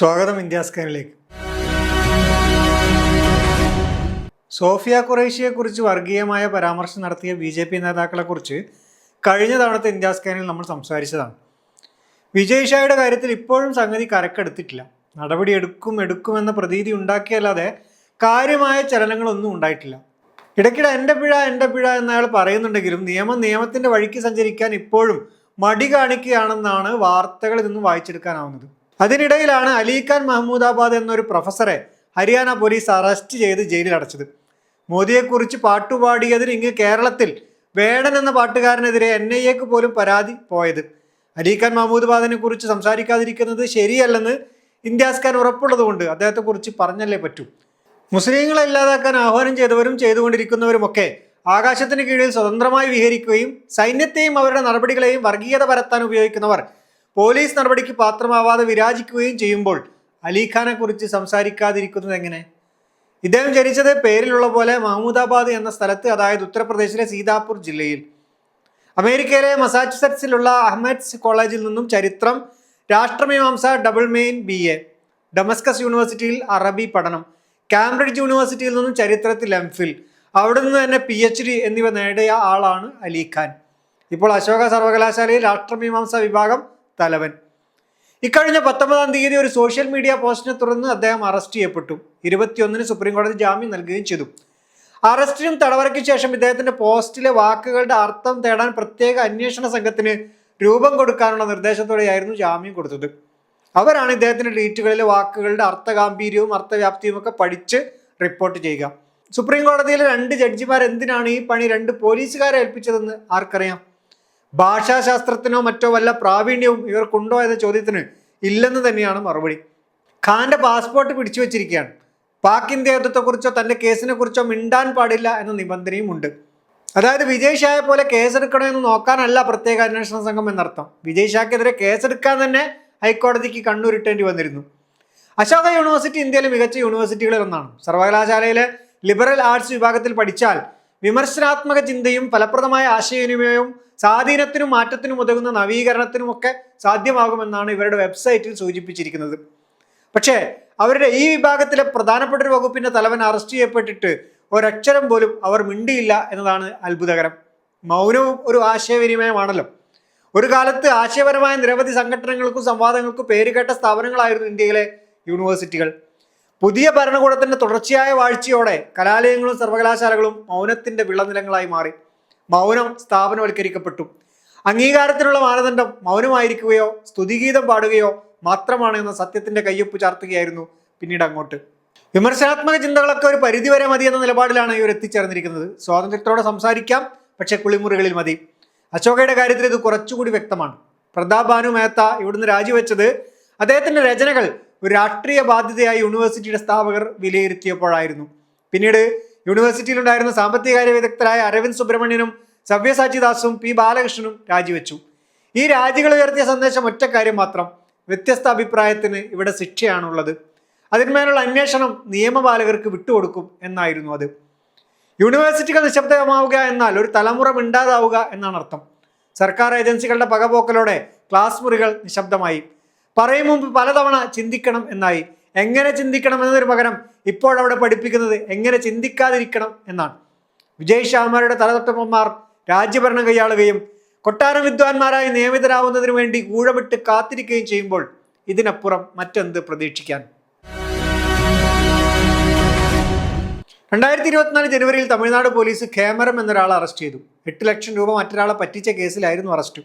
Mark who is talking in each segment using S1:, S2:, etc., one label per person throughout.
S1: സ്വാഗതം India സ്കാനിലേക്ക്. Sophia കുറേഷ്യയെക്കുറിച്ച് വർഗീയമായ പരാമർശം നടത്തിയ ബി ജെ പി നേതാക്കളെക്കുറിച്ച് കഴിഞ്ഞ തവണത്തെ ഇന്ത്യ സ്കാനിൽ നമ്മൾ സംസാരിച്ചതാണ്. വിജയ് ഷായുടെ കാര്യത്തിൽ ഇപ്പോഴും സംഗതി കരക്കെടുത്തിട്ടില്ല. നടപടി എടുക്കും എടുക്കുമെന്ന പ്രതീതി ഉണ്ടാക്കിയല്ലാതെ കാര്യമായ ചലനങ്ങളൊന്നും ഉണ്ടായിട്ടില്ല. ഇടയ്ക്കിടെ എന്റെ പിഴ എന്റെ പിഴ എന്നയാൾ പറയുന്നുണ്ടെങ്കിലും നിയമം നിയമത്തിന്റെ വഴിക്ക് സഞ്ചരിക്കാൻ ഇപ്പോഴും മടി കാണിക്കുകയാണെന്നാണ് വാർത്തകളിൽ നിന്നും വായിച്ചെടുക്കാനാവുന്നത്. അതിനിടയിലാണ് അലിഖാൻ മഹമ്മൂദാബാദ് എന്നൊരു പ്രൊഫസറെ ഹരിയാന പോലീസ് അറസ്റ്റ് ചെയ്ത് ജയിലിൽ അടച്ചത് മോദിയെക്കുറിച്ച് പാട്ടുപാടിയതിന് ഇങ്ങ് കേരളത്തിൽ വേണൻ എന്ന പാട്ടുകാരനെതിരെ എൻ ഐ എക്ക് പോലും പരാതി പോയത്. അലീഖാൻ മഹമ്മൂദാബാദിനെ കുറിച്ച് സംസാരിക്കാതിരിക്കുന്നത് ശരിയല്ലെന്ന് ഇന്ത്യാസ്കാൻ ഉറപ്പുള്ളതുകൊണ്ട് അദ്ദേഹത്തെക്കുറിച്ച് പറഞ്ഞല്ലേ പറ്റൂ. മുസ്ലിങ്ങളെ ഇല്ലാതാക്കാൻ ആഹ്വാനം ചെയ്തവരും ചെയ്തുകൊണ്ടിരിക്കുന്നവരുമൊക്കെ ആകാശത്തിന് കീഴിൽ സ്വതന്ത്രമായി വിഹരിക്കുകയും സൈന്യത്തെയും അവരുടെ നടപടികളെയും വർഗീയത പരത്താൻ ഉപയോഗിക്കുന്നവർ പോലീസ് നടപടിക്ക് പാത്രമാവാതെ വിരാജിക്കുകയും ചെയ്യുമ്പോൾ അലിഖാനെ കുറിച്ച് സംസാരിക്കാതിരിക്കുന്നത് എങ്ങനെ? ഇദ്ദേഹം ജനിച്ചത് പേരിലുള്ള പോലെ മഹമ്മൂദാബാദ് എന്ന സ്ഥലത്ത് അതായത് ഉത്തർപ്രദേശിലെ സീതാപൂർ ജില്ലയിൽ. അമേരിക്കയിലെ മസാച്ചുസെറ്റ്സിലുള്ള അഹമ്മദ്സ് കോളേജിൽ നിന്നും ചരിത്രം രാഷ്ട്രമീമാംസ double main B A. Damascus യൂണിവേഴ്സിറ്റിയിൽ അറബി പഠനം കാംബ്രിഡ്ജ് യൂണിവേഴ്സിറ്റിയിൽ നിന്നും ചരിത്രത്തിൽ എം ഫിൽ. അവിടെ നിന്ന് തന്നെ പി എച്ച് ഡി എന്നിവ നേടിയ ആളാണ് അലിഖാൻ. ഇപ്പോൾ അശോക സർവകലാശാലയിൽ രാഷ്ട്രമീമാംസ വിഭാഗം തലവൻ. ഇക്കഴിഞ്ഞ പത്തൊമ്പതാം തീയതി ഒരു സോഷ്യൽ മീഡിയ പോസ്റ്റിനെ തുടർന്ന് അദ്ദേഹം അറസ്റ്റ് ചെയ്യപ്പെട്ടു. ഇരുപത്തിയൊന്നിന് സുപ്രീം കോടതി ജാമ്യം നൽകുകയും ചെയ്തു. അറസ്റ്റിനും തടവറയ്ക്ക് ശേഷം ഇദ്ദേഹത്തിന്റെ പോസ്റ്റിലെ വാക്കുകളുടെ അർത്ഥം തേടാൻ പ്രത്യേക അന്വേഷണ സംഘത്തിന് രൂപം കൊടുക്കാനുള്ള നിർദ്ദേശത്തോടെയായിരുന്നു ജാമ്യം കൊടുത്തത്. അവരാണ് ഇദ്ദേഹത്തിന്റെ ട്വീറ്റുകളിലെ വാക്കുകളുടെ അർത്ഥഗാംഭീര്യവും അർത്ഥവ്യാപ്തിയും ഒക്കെ പഠിച്ച് റിപ്പോർട്ട് ചെയ്യുക. സുപ്രീം കോടതിയിലെ രണ്ട് ജഡ്ജിമാർ എന്തിനാണ് ഈ പണി രണ്ട് പോലീസുകാരെ ഏൽപ്പിച്ചതെന്ന് ആർക്കറിയാം? ഭാഷാശാസ്ത്രത്തിനോ മറ്റോ വല്ല പ്രാവീണ്യവും ഇവർക്കുണ്ടോ എന്ന ചോദ്യത്തിന് ഇല്ലെന്ന് തന്നെയാണ് മറുപടി. ഖാന്റെ പാസ്പോർട്ട് പിടിച്ചു വെച്ചിരിക്കുകയാണ്. പാക് ഇന്ത്യത്വത്തെക്കുറിച്ചോ തന്റെ കേസിനെ കുറിച്ചോ മിണ്ടാൻ പാടില്ല എന്ന നിബന്ധനയും ഉണ്ട്. അതായത് വിജയ് ഷായെ പോലെ കേസെടുക്കണമെന്ന് നോക്കാനല്ല പ്രത്യേക അന്വേഷണ സംഘം എന്നർത്ഥം. വിജയ് ഷാക്കെതിരെ കേസെടുക്കാൻ തന്നെ ഹൈക്കോടതിക്ക് കണ്ണൂരിട്ടേണ്ടി വന്നിരുന്നു. അശോക യൂണിവേഴ്സിറ്റി ഇന്ത്യയിലെ മികച്ച യൂണിവേഴ്സിറ്റികളിൽ ഒന്നാണ്. സർവകലാശാലയിലെ ലിബറൽ ആർട്സ് വിഭാഗത്തിൽ പഠിച്ചാൽ വിമർശനാത്മക ചിന്തയും ഫലപ്രദമായ ആശയവിനിമയവും സ്വാധീനത്തിനും മാറ്റത്തിനും ഉതകുന്ന നവീകരണത്തിനുമൊക്കെ സാധ്യമാകുമെന്നാണ് ഇവരുടെ വെബ്സൈറ്റിൽ സൂചിപ്പിച്ചിരിക്കുന്നത്. പക്ഷേ അവരുടെ ഈ വിഭാഗത്തിലെ പ്രധാനപ്പെട്ട ഒരു വകുപ്പിന്റെ തലവൻ അറസ്റ്റ് ചെയ്യപ്പെട്ടിട്ട് ഒരക്ഷരം പോലും അവർ മിണ്ടിയില്ല എന്നതാണ് അത്ഭുതകരം. മൗനവും ഒരു ആശയവിനിമയമാണല്ലോ. ഒരു കാലത്ത് ആശയപരമായ നിരവധി സംഘടനകൾക്കും സംവാദങ്ങൾക്കും പേരുകേട്ട സ്ഥാപനങ്ങളായിരുന്നു ഇന്ത്യയിലെ യൂണിവേഴ്സിറ്റികൾ. പുതിയ ഭരണകൂടത്തിന്റെ തുടർച്ചയായ വാഴ്ചയോടെ കലാലയങ്ങളും സർവകലാശാലകളും മൗനത്തിന്റെ വിളനിലങ്ങളായി മാറി. മൗനം സ്ഥാപനവൽക്കരിക്കപ്പെട്ടു. അംഗീകാരത്തിനുള്ള മാനദണ്ഡം മൗനമായിരിക്കുകയോ സ്തുതിഗീതം പാടുകയോ മാത്രമാണ് എന്ന സത്യത്തിന്റെ കയ്യൊപ്പ് ചാർത്തുകയായിരുന്നു പിന്നീട് അങ്ങോട്ട്. വിമർശനാത്മക ചിന്തകളൊക്കെ ഒരു പരിധിവരെ മതി എന്ന നിലപാടിലാണ് ഇവർ എത്തിച്ചേർന്നിരിക്കുന്നത്. സ്വാതന്ത്ര്യത്തോടെ സംസാരിക്കാം പക്ഷെ കുളിമുറികളിൽ മതി. അശോകയുടെ കാര്യത്തിൽ ഇത് കുറച്ചുകൂടി വ്യക്തമാണ്. പ്രതാപ് ഭാനു മേത്ത ഇവിടുന്ന് രാജിവെച്ചത് അദ്ദേഹത്തിന്റെ രചനകൾ ഒരു രാഷ്ട്രീയ ബാധ്യതയായി യൂണിവേഴ്സിറ്റിയുടെ സ്ഥാപകർ വിലയിരുത്തിയപ്പോഴായിരുന്നു. പിന്നീട് യൂണിവേഴ്സിറ്റിയിലുണ്ടായിരുന്ന സാമ്പത്തിക കാര്യ വിദഗ്ധരായ അരവിന്ദ് സുബ്രഹ്മണ്യനും സവ്യസാച്ചിദാസും പി ബാലകൃഷ്ണനും രാജിവെച്ചു. ഈ രാജികൾ ഉയർത്തിയ സന്ദേശം ഒറ്റ കാര്യം മാത്രം വ്യത്യസ്ത അഭിപ്രായത്തിന് ഇവിടെ ശിക്ഷയാണുള്ളത്. അതിന്മേലുള്ള അന്വേഷണം നിയമപാലകർക്ക് വിട്ടുകൊടുക്കും എന്നായിരുന്നു അത്. യൂണിവേഴ്സിറ്റികൾ നിശബ്ദമാവുക എന്നാൽ ഒരു തലമുറ മിണ്ടാതാവുക എന്നാണ് അർത്ഥം സർക്കാർ ഏജൻസികളുടെ പകപോക്കലോടെ ക്ലാസ് മുറികൾ നിശബ്ദമായി. പറയും മുമ്പ് പലതവണ ചിന്തിക്കണം എന്നായി. എങ്ങനെ ചിന്തിക്കണം എന്നതിന് പകരം ഇപ്പോഴവിടെ പഠിപ്പിക്കുന്നത് എങ്ങനെ ചിന്തിക്കാതിരിക്കണം എന്നാണ്. വിജയ് ശാമാരുടെ തലതൊട്ടമ്മമാർ രാജ്യഭരണം കൈയാളുകയും കൊട്ടാരം വിദ്വാൻമാരായി നിയമിതരാവുന്നതിനു വേണ്ടി ഊഴമിട്ട് കാത്തിരിക്കുകയും ചെയ്യുമ്പോൾ ഇതിനപ്പുറം മറ്റെന്ത് പ്രതീക്ഷിക്കാൻ? രണ്ടായിരത്തി ഇരുപത്തിനാല് ജനുവരിയിൽ തമിഴ്നാട് പോലീസ് ഖേമരം എന്നൊരാളെ അറസ്റ്റ് ചെയ്തു. എട്ട് ലക്ഷം രൂപ മറ്റൊരാളെ പറ്റിച്ച കേസിലായിരുന്നു അറസ്റ്റ്.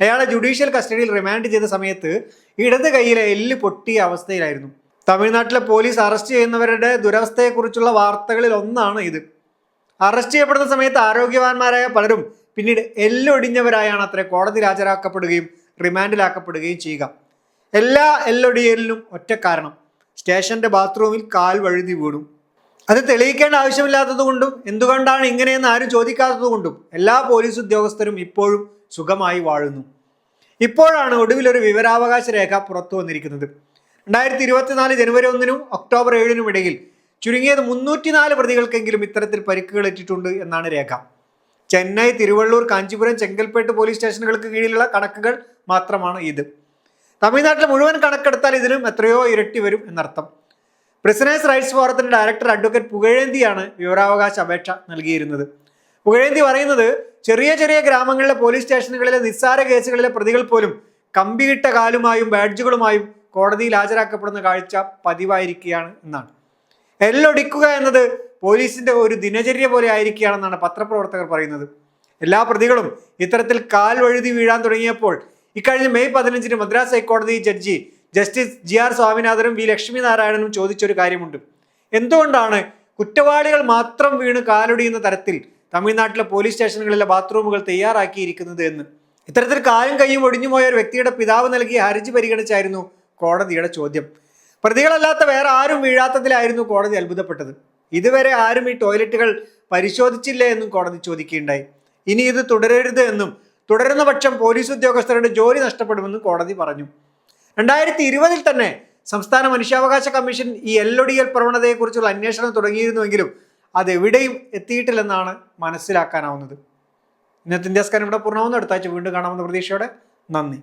S1: അയാളെ ജുഡീഷ്യൽ കസ്റ്റഡിയിൽ റിമാൻഡ് ചെയ്ത സമയത്ത് ഇടത് കൈയിലെ എല്ല് പൊട്ടിയ അവസ്ഥയിലായിരുന്നു. തമിഴ്നാട്ടിലെ പോലീസ് അറസ്റ്റ് ചെയ്യുന്നവരുടെ ദുരവസ്ഥയെക്കുറിച്ചുള്ള വാർത്തകളിൽ ഒന്നാണ് ഇത്. അറസ്റ്റ് ചെയ്യപ്പെടുന്ന സമയത്ത് ആരോഗ്യവാന്മാരായ പലരും പിന്നീട് എല്ലൊടിഞ്ഞവരായാണ് അത്ര കോടതിയിൽ ഹാജരാക്കപ്പെടുകയും റിമാൻഡിലാക്കപ്പെടുകയും ചെയ്യുക. എല്ലാ എല്ലൊടിയലിനും ഒറ്റ കാരണം സ്റ്റേഷന്റെ ബാത്റൂമിൽ കാൽ വഴുതി വീണു. അത് തെളിയിക്കേണ്ട ആവശ്യമില്ലാത്തത് കൊണ്ടും എന്തുകൊണ്ടാണ് ഇങ്ങനെയെന്ന് ആരും ചോദിക്കാത്തതുകൊണ്ടും എല്ലാ പോലീസ് ഉദ്യോഗസ്ഥരും ഇപ്പോഴും സുഖമായി വാഴുന്നു. ഇപ്പോഴാണ് ഒരു വിവരാവകാശ രേഖ പുറത്തു വന്നിരിക്കുന്നത്. രണ്ടായിരത്തി ഇരുപത്തിനാല് ജനുവരി ഒന്നിനും ഒക്ടോബർ ഏഴിനും ഇടയിൽ ചുരുങ്ങിയത് മുന്നൂറ്റിനാല് പ്രതികൾക്കെങ്കിലും ഇത്തരത്തിൽ പരിക്കുകൾ ഏറ്റിട്ടുണ്ട് എന്നാണ് രേഖ. ചെന്നൈ തിരുവള്ളൂർ കാഞ്ചീപുരം ചെങ്കൽപ്പേട്ട് പോലീസ് സ്റ്റേഷനുകൾക്ക് കീഴിലുള്ള കണക്കുകൾ മാത്രമാണ് ഇത്. തമിഴ്നാട്ടിൽ മുഴുവൻ കണക്കെടുത്താൽ ഇതിനും എത്രയോ ഇരട്ടി വരും എന്നർത്ഥം. പ്രിസണേഴ്സ് റൈറ്റ്സ് ഫോറത്തിന്റെ ഡയറക്ടർ അഡ്വക്കേറ്റ് പുകഴേന്തിയാണ് വിവരാവകാശ അപേക്ഷ നൽകിയിരുന്നത്. പുകഴേന്തി പറയുന്നത് ചെറിയ ചെറിയ ഗ്രാമങ്ങളിലെ പോലീസ് സ്റ്റേഷനുകളിലെ നിസ്സാര കേസുകളിലെ പ്രതികൾ പോലും കമ്പിയിട്ട കാലുമായും ബാഡ്ജുകളുമായും കോടതിയിൽ ഹാജരാക്കപ്പെടുന്ന കാഴ്ച പതിവായിരിക്കുകയാണ് എന്നാണ്. എല്ലൊടിക്കുക എന്നത് പോലീസിന്റെ ഒരു ദിനചര്യ പോലെ ആയിരിക്കുകയാണെന്നാണ് പത്രപ്രവർത്തകർ പറയുന്നത്. എല്ലാ പ്രതികളും ഇത്തരത്തിൽ കാൽ വഴുതി വീഴാൻ തുടങ്ങിയപ്പോൾ ഇക്കഴിഞ്ഞ മെയ് പതിനഞ്ചിന് മദ്രാസ് ഹൈക്കോടതി ജഡ്ജി ജസ്റ്റിസ് ജി ആർ സ്വാമിനാഥനും വി ലക്ഷ്മി നാരായണനും ചോദിച്ചൊരു കാര്യമുണ്ട്. എന്തുകൊണ്ടാണ് കുറ്റവാളികൾ മാത്രം വീണ് കാലൊടിയുന്ന തരത്തിൽ തമിഴ്നാട്ടിലെ പോലീസ് സ്റ്റേഷനുകളിലെ ബാത്റൂമുകൾ തയ്യാറാക്കിയിരിക്കുന്നത് എന്ന്. ഇത്തരത്തിൽ കാലും കൈയും ഒടിഞ്ഞുപോയ ഒരു വ്യക്തിയുടെ പിതാവ് നൽകിയ ഹർജി പരിഗണിച്ചായിരുന്നു കോടതിയുടെ ചോദ്യം. പ്രതികളല്ലാത്ത വേറെ ആരും വീഴാത്തതിലായിരുന്നു കോടതി അത്ഭുതപ്പെട്ടത്. ഇതുവരെ ആരും ഈ ടോയ്ലറ്റുകൾ പരിശോധിച്ചില്ല എന്നും കോടതി ചോദിക്കുകയുണ്ടായി. ഇനി ഇത് തുടരരുത് എന്നും തുടരുന്ന പക്ഷം പോലീസ് ഉദ്യോഗസ്ഥരുടെ ജോലി നഷ്ടപ്പെടുമെന്നും കോടതി പറഞ്ഞു. രണ്ടായിരത്തി ഇരുപതിൽ തന്നെ സംസ്ഥാന മനുഷ്യാവകാശ കമ്മീഷൻ ഈ എല്ലൊടിയൽ പ്രവണതയെക്കുറിച്ചുള്ള അന്വേഷണം തുടങ്ങിയിരുന്നുവെങ്കിലും അതെവിടെയും എത്തിയിട്ടില്ലെന്നാണ് മനസ്സിലാക്കാനാവുന്നത്. ഇന്നത്തെ ഇന്ത്യസ്കാരം ഇവിടെ പൂർണമാവുന്ന. അടുത്താഴ്ച വീണ്ടും കാണാമെന്ന പ്രതീക്ഷയോടെ നന്ദി.